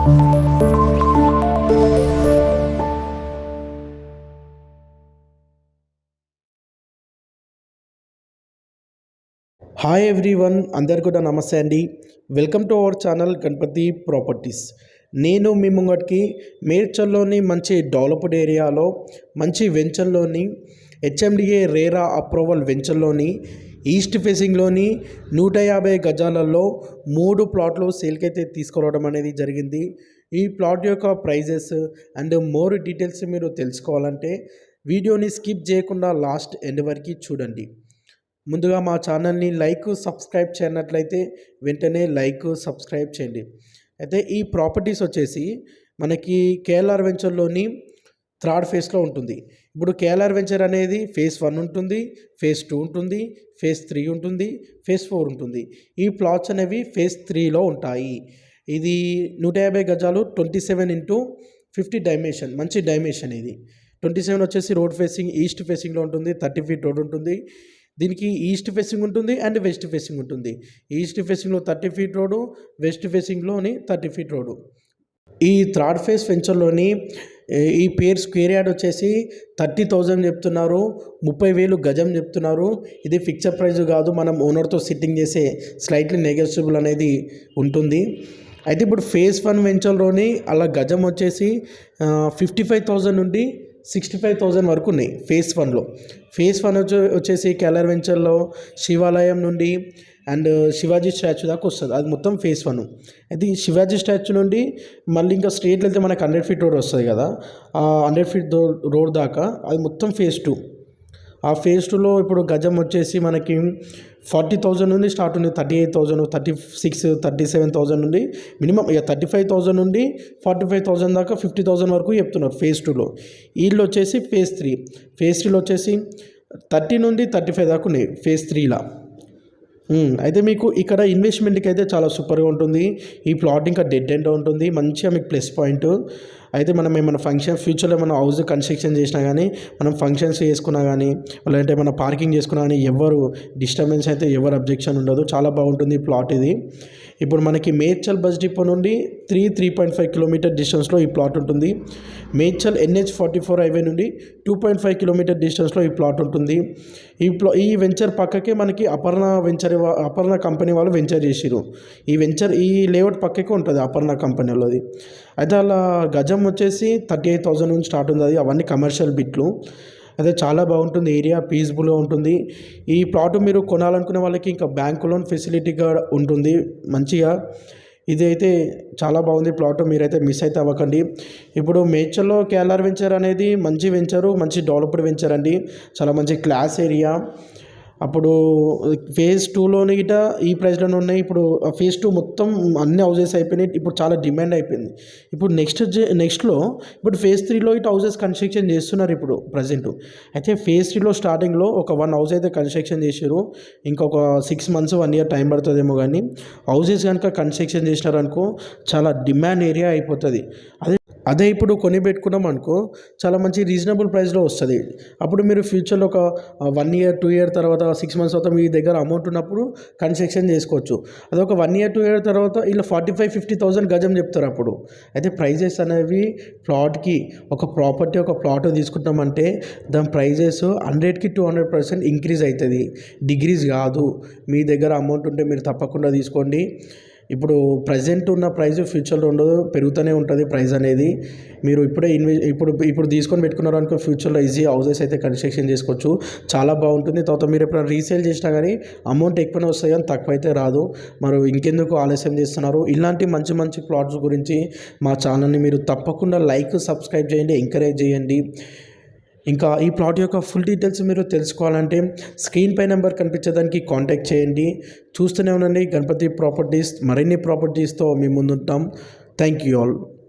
Hi everyone అందరు కూడా నమస్తే అండి. Welcome to our channel Ganapathi properties నేను మీ ముంగటికి మేడ్చల్లోని మంచి డెవలప్డ్ ఏరియాలో మంచి వెంచర్లోని హెచ్ఎండిఏ రేరా అప్రూవల్ వెంచర్లోని ఈస్ట్ ఫేసింగ్లోని నూట యాభై గజాలలో మూడు ప్లాట్లు సేల్కి అయితే తీసుకురావడం అనేది జరిగింది. ఈ ప్లాట్ యొక్క ప్రైజెస్ అండ్ మోర్ డీటెయిల్స్ మీరు తెలుసుకోవాలంటే వీడియోని స్కిప్ చేయకుండా లాస్ట్ ఎండ్ వరకు చూడండి. ముందుగా మా ఛానల్ని లైక్ సబ్స్క్రైబ్ చేయనట్లయితే వెంటనే లైక్ సబ్స్క్రైబ్ చేయండి. అయితే ఈ ప్రాపర్టీస్ వచ్చేసి మనకి కేఎల్ఆర్ వెంచర్లోని థర్డ్ ఫేస్లో ఉంటుంది. ఇప్పుడు కేఎల్ఆర్ వెంచర్ అనేది ఫేస్ వన్ ఉంటుంది ఫేస్ టూ ఉంటుంది ఫేస్ త్రీ ఉంటుంది ఫేస్ ఫోర్ ఉంటుంది. ఈ ప్లాట్స్ అనేవి ఫేస్ త్రీలో ఉంటాయి. ఇది నూట యాభై గజాలు twenty seven into fifty dimension మంచి డైమెన్షన్ ఇది. ట్వంటీ సెవెన్ వచ్చేసి రోడ్ ఫేసింగ్ ఈస్ట్ ఫేసింగ్లో ఉంటుంది థర్టీ ఫీట్ రోడ్ ఉంటుంది. దీనికి ఈస్ట్ ఫేసింగ్ ఉంటుంది అండ్ వెస్ట్ ఫేసింగ్ ఉంటుంది. ఈస్ట్ ఫేసింగ్లో థర్టీ ఫీట్ రోడ్డు వెస్ట్ ఫేసింగ్లోని థర్టీ ఫీట్ రోడ్డు. ఈ థర్డ్ ఫేస్ వెంచర్లోని ఈ పేర్ స్క్వేర్ యార్డ్ వచ్చేసి థర్టీ థౌజండ్ చెప్తున్నారు ముప్పై వేలు గజం చెప్తున్నారు. ఇది ఫిక్చర్ ప్రైస్ కాదు మనం ఓనర్తో సిట్టింగ్ చేసే స్లైట్లీ నెగోషియబుల్ అనేది ఉంటుంది. అయితే ఇప్పుడు ఫేస్ వన్ వెంచర్లోని అలా గజం వచ్చేసి ఫిఫ్టీ ఫైవ్ థౌజండ్ నుండి సిక్స్టీ ఫైవ్ థౌజండ్ వరకు ఉన్నాయి ఫేస్ వన్లో. ఫేస్ వన్ వచ్చే వచ్చేసి క్యాలర్ వెంచర్లో శివాలయం నుండి అండ్ శివాజీ స్టాచ్యూ దాకా వస్తుంది. అది మొత్తం ఫేస్ వన్. అయితే ఈ శివాజీ స్టాచ్యూ నుండి మళ్ళీ ఇంకా స్ట్రేట్ వెళ్తే మనకి హండ్రెడ్ ఫీట్ రోడ్ వస్తుంది కదా. ఆ హండ్రెడ్ ఫీట్ రోడ్ దాకా అది మొత్తం ఫేస్ టూ. ఆ ఫేజ్ టూలో ఇప్పుడు గజం వచ్చేసి మనకి ఫార్టీ థౌజండ్ నుండి స్టార్ట్ ఉంది. Thirty eight thousand thirty six thirty seven thousand నుండి మినిమం ఇక థర్టీ ఫైవ్ థౌజండ్ నుండి ఫార్టీ ఫైవ్ థౌజండ్ దాకా ఫిఫ్టీ థౌజండ్ వరకు చెప్తున్నారు ఫేజ్ టూలో. వీళ్ళు వచ్చేసి ఫేజ్ త్రీ. ఫేజ్ త్రీలో వచ్చేసి థర్టీ నుండి థర్టీ ఫైవ్ దాకా ఉన్నాయి ఫేజ్ త్రీలో. అయితే మీకు ఇక్కడ ఇన్వెస్ట్మెంట్కి అయితే చాలా సూపర్గా ఉంటుంది. ఈ ప్లాట్ ఇంకా డెడ్ ఎండ్ ఉంటుంది. మంచిగా మీకు ప్లస్ పాయింట్ అయితే మనం ఏమైనా ఫంక్షన్ ఫ్యూచర్లో మనం హౌస్ కన్స్ట్రక్షన్ చేసినా కానీ మనం ఫంక్షన్స్ చేసుకున్నా కానీ లేదంటే ఏమైనా పార్కింగ్ చేసుకున్నా కానీ ఎవరు డిస్టర్బెన్స్ అయితే ఎవరు అబ్జెక్షన్ ఉండదు. చాలా బాగుంటుంది ఈ ప్లాట్ ఇది. ఇప్పుడు మనకి మేడ్చల్ బస్ డిపో నుండి three three point five kilometre డిస్టెన్స్లో ఈ ప్లాట్ ఉంటుంది. Medchal NH forty four highway నుండి టూ పాయింట్ ఫైవ్ కిలోమీటర్ డిస్టెన్స్లో ఈ ప్లాట్ ఉంటుంది. ఈ ప్లా ఈ వెంచర్ పక్కకే మనకి అపర్ణ వెంచర్ అపర్ణ కంపెనీ వాళ్ళు వెంచర్ చేసిరు ఈ వెంచర్ ఈ లేఅవుట్ పక్కకే ఉంటుంది అపర్ణ కంపెనీ వాళ్ళది. అయితే అలా గజం వచ్చేసి థర్టీ ఎయిట్ థౌసండ్ నుంచి స్టార్ట్ ఉంది అది. అవన్నీ కమర్షియల్ బిట్లు. అదే చాలా బాగుంటుంది. ఏరియా పీస్ఫుల్గా ఉంటుంది. ఈ ప్లాట్ మీరు కొనాలనుకునే వాళ్ళకి ఇంకా బ్యాంకు లోన్ ఫెసిలిటీగా ఉంటుంది. మంచిగా. ఇది అయితే చాలా బాగుంది ప్లాట్. మీరైతే మిస్ అయితే అవ్వకండి. ఇప్పుడు మేచర్లో కేఎల్ఆర్ వెంచర్ అనేది మంచి వెంచరు మంచి డెవలప్డ్ వెంచర్ అండి. చాలా మంచి క్లాస్ ఏరియా. అప్పుడు ఫేజ్ టూలోని గిట ఈ ప్రైస్లోనే ఉన్నాయి. ఇప్పుడు ఫేజ్ టూ మొత్తం అన్ని హౌసెస్ అయిపోయినాయి. ఇప్పుడు చాలా డిమాండ్ అయిపోయింది. ఇప్పుడు నెక్స్ట్ నెక్స్ట్లో ఇప్పుడు ఫేజ్ త్రీలో ఇటు హౌసెస్ కన్స్ట్రక్షన్ చేస్తున్నారు ఇప్పుడు ప్రజెంట్ అయితే ఫేజ్ త్రీలో స్టార్టింగ్లో ఒక వన్ హౌస్ అయితే కన్స్ట్రక్షన్ చేసారు ఇంకొక six months one year time పడుతుందేమో కానీ హౌసెస్ కనుక కన్స్ట్రక్షన్ చేసినారనుకో చాలా డిమాండ్ ఏరియా అయిపోతుంది. అదే అదే ఇప్పుడు కొని పెట్టుకున్నాం అనుకో చాలా మంచి రీజనబుల్ ప్రైస్లో వస్తుంది. అప్పుడు మీరు ఫ్యూచర్లో ఒక వన్ ఇయర్ టూ ఇయర్ తర్వాత సిక్స్ మంత్స్ తర్వాత మీ దగ్గర అమౌంట్ ఉన్నప్పుడు కన్స్ట్రక్షన్ చేసుకోవచ్చు. అదే ఒక వన్ ఇయర్ టూ ఇయర్ తర్వాత ఇలా ఫార్టీ ఫైవ్ ఫిఫ్టీ థౌసండ్ గజం చెప్తారు అప్పుడు. అయితే ప్రైజెస్ అనేవి ప్లాట్కి ఒక ప్రాపర్టీ ఒక ప్లాట్ తీసుకుంటామంటే దాని ప్రైజెస్ హండ్రెడ్కి టూ హండ్రెడ్ పర్సెంట్ ఇంక్రీజ్ అవుతుంది. డిగ్రీస్ కాదు. మీ దగ్గర అమౌంట్ ఉంటే మీరు తప్పకుండా తీసుకోండి. ఇప్పుడు ప్రజెంట్ ఉన్న ప్రైస్ ఫ్యూచర్లో ఉండదు పెరుగుతూనే ఉంటుంది ప్రైస్ అనేది. మీరు ఇప్పుడే ఇన్వె ఇప్పుడు ఇప్పుడు తీసుకొని పెట్టుకున్నారు అనుకో ఫ్యూచర్లో ఈజీ హౌసెస్ అయితే కన్స్ట్రక్షన్ చేసుకోవచ్చు. చాలా బాగుంటుంది. తర్వాత మీరు ఎప్పుడైనా రీసేల్ చేసినా కానీ అమౌంట్ ఎక్కువనే వస్తాయి కానీ తక్కువ అయితే రాదు. మరి ఇంకెందుకు ఆలస్యం చేస్తున్నారు? ఇలాంటి మంచి మంచి ప్లాట్స్ గురించి మా ఛానల్ని మీరు తప్పకుండా లైక్ సబ్స్క్రైబ్ చేయండి ఎంకరేజ్ చేయండి. ఇంకా ఈ ప్లాట్ యొక్క ఫుల్ డీటెయిల్స్ మీరు తెలుసుకోవాలంటే స్క్రీన్ పై నెంబర్ కనిపించేదానికి కాంటాక్ట్ చేయండి. చూస్తూనే ఉండండి. గణపతి ప్రాపర్టీస్ మరిన్ని ప్రాపర్టీస్తో మీ ముందుంటాం. Thank you all.